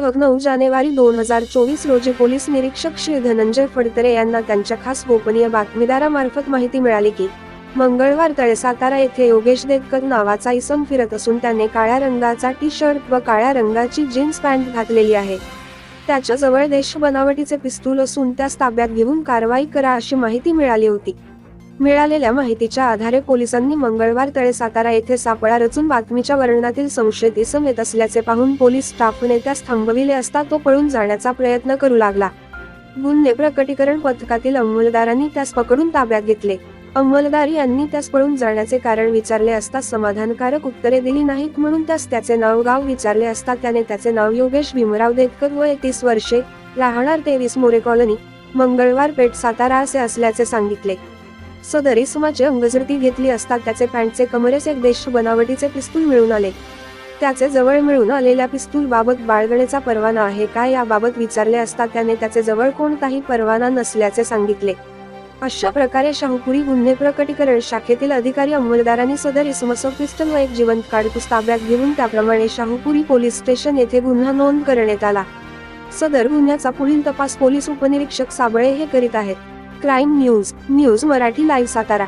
दिनांक नऊ जानेवारी दोन हजार चोवीस रोजी पोलीस निरीक्षक श्री धनंजय फडतरे यांना त्यांच्या खास गोपनीय बातमीदारामार्फत माहिती मिळाली की मंगळवार तळे सातारा येथे योगेश देतकर नावाचा इसम फिरत असून त्याने काळ्या रंगाचा टी शर्ट व काळ्या रंगाची जीन्स पॅन्ट घातलेली आहे. त्याच्याजवळ देश बनावटीचे पिस्तूल असून त्यास ताब्यात घेऊन कारवाई करा अशी माहिती मिळाली होती. मिळालेल्या माहितीच्या आधारे पोलिसांनी मंगळवार तळे सातारा येथे सापळा रचून बातमीच्या वर्णनातील संशयित इसम येत असल्याचे पाहून पोलीस स्टाफने त्यास थांबविले असता तो पळून जाण्याचा प्रयत्न करू लागला. गुन्हे प्रकटीकरण पथकातील अंमलदारांनी त्यास पकडून ताब्यात घेतले. अंमलदार यांनी त्यास पळून जाण्याचे कारण विचारले असता समाधानकारक उत्तरे दिली नाहीत म्हणून त्यास त्याचे नाव गाव विचारले असता त्याने त्याचे नाव योगेश भीमराव देतकर व एकतीस वर्षे राहणार तेवीस मोरे कॉलनी मंगळवार पेठ सातारा असे असल्याचे सांगितले. सदर इसमाची अंगझडती घेतली असता त्याचे पॅन्टचे कमरेस एक देश बनावटीचे पिस्तूल मिळून आले. त्याचे जवळ मिळून आलेल्या पिस्तूल बाबत बाळगणेचा परवाना आहे का याबाबत विचारले असता त्याने त्याचे जवळ कोणताही परवाना नसल्याचे सांगितले. अशा प्रकारे शाहूपुरी गुन्हे प्रकटीकरण शाखेतील अधिकारी अंमलदारांनी सदर इसमसो पिस्टल व एक जिवंत काडतूस ताब्यात घेऊन त्याप्रमाणे शाहूपुरी पोलीस स्टेशन येथे गुन्हा नोंद करण्यात आला. सदर गुन्ह्याचा पुढील तपास पोलीस उपनिरीक्षक साबळे हे करीत आहेत. Crime news news Marathi live Satara.